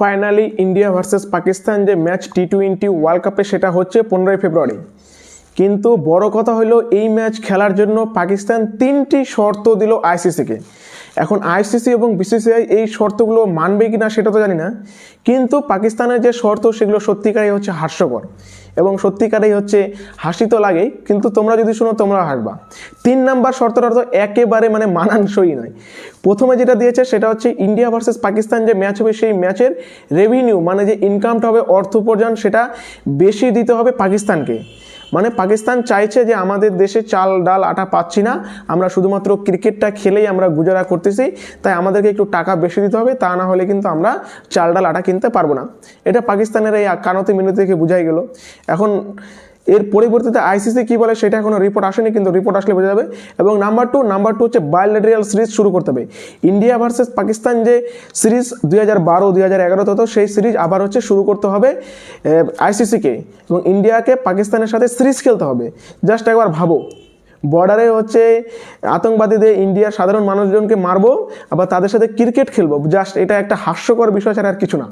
Finally India versus Pakistan যে match T twenty world কাপে, সেটা হচ্ছে পনেরোই ফেব্রুয়ারি। কিন্তু বড় কথা হলো, এই ম্যাচ খেলার জন্য পাকিস্তান তিনটি শর্ত দিল আইসিসিকে এখন আইসিসি এবং বিসিসিআই এই শর্তগুলো মানবে কি না সেটা তো জানি না। কিন্তু পাকিস্তানের যে শর্ত, সেগুলো সত্যিকারই হচ্ছে হাস্যকর এবং সত্যিকারেই হচ্ছে হাসি তো লাগেই, কিন্তু তোমরা যদি শুনো, তোমরা হাসবা। তিন নাম্বার শর্তটা তো একেবারে মানে মানানসই নয়। প্রথমে যেটা দিয়েছে, সেটা হচ্ছে ইন্ডিয়া ভার্সেস পাকিস্তান যে ম্যাচ হবে, সেই ম্যাচের রেভিনিউ মানে যে ইনকামটা হবে, অর্থ উপার্জন, সেটা বেশি দিতে হবে পাকিস্তানকে। মানে পাকিস্তান চাইছে যে আমাদের দেশে চাল, ডাল, আটা পাচ্ছি না। আমরা শুধুমাত্র ক্রিকেটটা খেলেই আমরা গুজারা করতেছি, তাই আমাদেরকে একটু টাকা বেশি দিতে হবে, তা না হলে কিন্তু আমরা চাল, ডাল, আটা কিনতে পারব না। এটা পাকিস্তানের এই কানতি থেকে বুঝাই গেল। এখন এর পরিবর্তিতে আইসিসি কি বলে সেটা এখনও রিপোর্ট আসেনি, কিন্তু রিপোর্ট আসলে বোঝা যাবে। এবং নাম্বার টু নাম্বার টু হচ্ছে বায়োলেটেরিয়াল সিরিজ শুরু করতে হবে। ইন্ডিয়া ভার্সেস পাকিস্তান যে সিরিজ দুই হাজার বারো, দুই হাজার এগারো তো সেই সিরিজ আবার হচ্ছে শুরু করতে হবে আইসিসিকে এবং ইন্ডিয়াকে পাকিস্তানের সাথে সিরিজ খেলতে হবে। জাস্ট একবার ভাবো। বর্ডারে হচ্ছে আতঙ্কবাদীদের ইন্ডিয়ার সাধারণ মানুষজনকে মারবো, আবার তাদের সাথে ক্রিকেট খেলব। জাস্ট এটা একটা হাস্যকর বিষয় ছাড়া আর কিছু না।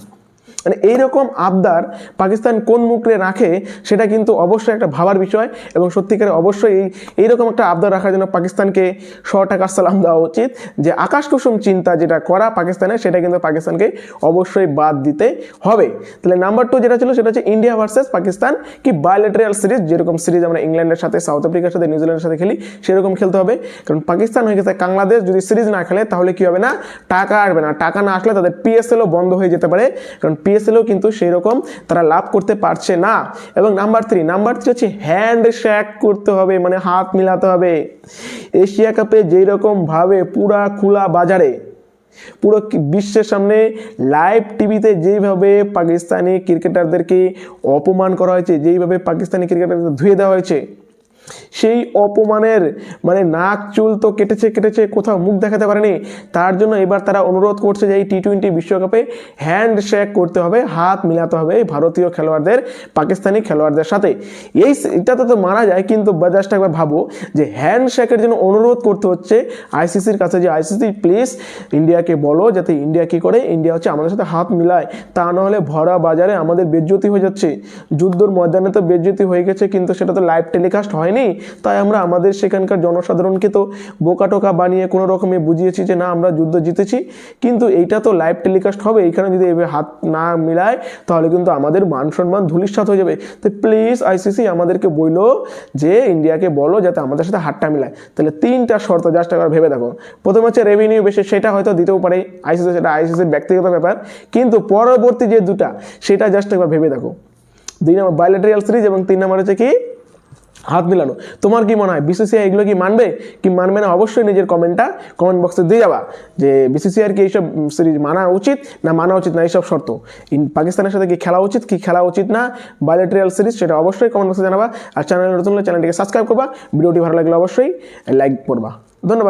মানে এইরকম আবদার পাকিস্তান কোন মুখে রাখে, সেটা কিন্তু অবশ্যই একটা ভাবার বিষয় এবং সত্যিকারে অবশ্যই এই, এইরকম একটা আবদার রাখার জন্য পাকিস্তানকে শ টাকা সালাম দেওয়া উচিত যে আকাশ কুসুম চিন্তা যেটা করা পাকিস্তানের, সেটা কিন্তু পাকিস্তানকে অবশ্যই বাদ দিতে হবে। তাহলে নাম্বার টু যেটা ছিল, সেটা হচ্ছে ইন্ডিয়া ভার্সেস পাকিস্তান কি বায়োলেটারিয়াল সিরিজ যেরকম সিরিজ আমরা ইংল্যান্ডের সাথে, সাউথ আফ্রিকার সাথে নিউজিল্যান্ডের সাথে খেলি, সেরকম খেলতে হবে। কারণ পাকিস্তান হয়ে গেছে, বাংলাদেশ যদি সিরিজ না খেলে, তাহলে কি হবে না? টাকা আসবে না। টাকা না আসলে তাদের পিএসএলও বন্ধ হয়ে যেতে পারে। কারণ পিএসএলও কিন্তু সেই রকম তারা লাভ করতে পারছে না। এবং নাম্বার থ্রি নাম্বার থ্রি হচ্ছে হ্যান্ড শ্যাক করতে হবে মানে হাত মিলাতে হবে। এশিয়া কাপে যেই রকম ভাবে পুরা খোলা বাজারে, পুরো বিশ্বের সামনে লাইভ টিভিতে যেইভাবে পাকিস্তানি ক্রিকেটারদেরকে অপমান করা হয়েছে, যেইভাবে পাকিস্তানি ক্রিকেটারদের ধুয়ে দেওয়া হয়েছে সেই অপমানের মানে নাক, চুল তো কেটেছে কেটেছে, কোথাও মুখ দেখাতে পারেনি। তার জন্য এবার তারা অনুরোধ করছে যে এই টি টোয়েন্টি বিশ্বকাপে হ্যান্ড শেক করতে হবে, হাত মিলাতে হবে এই ভারতীয় খেলোয়াড়দের, পাকিস্তানি খেলোয়াড়দের সাথে। এই এটাতে তো মারা যায়, কিন্তু জাস্ট একবার ভাবো যে হ্যান্ড শেকের জন্য অনুরোধ করতে হচ্ছে আইসিসির কাছে যে আইসিসি প্লিজ ইন্ডিয়াকে বলো যাতে ইন্ডিয়া কি করে, ইন্ডিয়া হচ্ছে আমাদের সাথে হাত মিলায়। তা না হলে ভরা বাজারে আমাদের বেজ্জতি হয়ে যাচ্ছে। যুদ্ধর ময়দানে তো বেজ্জতি হয়ে গেছে, কিন্তু সেটা তো লাইভ টেলিকাস্ট হয়নি। তাই আমরা আমাদের সেখানকার জনসাধারণকে তো বোকা টোকা বানিয়ে কোনো রকমে বুঝিয়েছি যে না, আমরা যুদ্ধ জিতেছি। কিন্তু এইটা তো লাইভ টেলিকাস্ট হবে। এইখানে যদি এভাবে হাত না মিলায়, তাহলে কিন্তু আমাদের মান সম্মান ধুলিস্বাত হয়ে যাবে। তো প্লিজ আইসিসি আমাদেরকে বইলো যে ইন্ডিয়াকে বলো যাতে আমাদের সাথে হাতটা মিলায়। তাহলে তিনটা শর্ত জাস্ট একবার ভেবে দেখো। প্রথম হচ্ছে রেভিনিউ বেশি, সেটা হয়তো দিতেও পারে আইসিসি সেটা আইসিসির ব্যক্তিগত ব্যাপার। কিন্তু পরবর্তী যে দুটা, সেটা জাস্ট একবার ভেবে দেখো। দুই নম্বর বায়োলেটারিয়াল সিরিজ এবং তিন নম্বর হচ্ছে কি? হাত মিলানো। তোমার কি মনে হয় বিসিসিআই এগুলো কি মানবে? কি মানবে না? অবশ্যই নিজের কমেন্টটা কমেন্ট বক্সে দিয়ে যাবা। যে বিসিসিআইয়ের কি এইসব সিরিজ মানা উচিত না মানা উচিত না? এইসব শর্ত। ইন- পাকিস্তানের সাথে কি খেলা উচিত, কি খেলা উচিত না? বায়োলেট্রিয়াল সিরিজ সেটা অবশ্যই কমেন্ট বক্সে জানাবা। আর চ্যানেল নতুন হলে চ্যানেলটিকে সাবস্ক্রাইব করবা। ভিডিওটি ভালো লাগলে অবশ্যই লাইক করবা। ধন্যবাদ।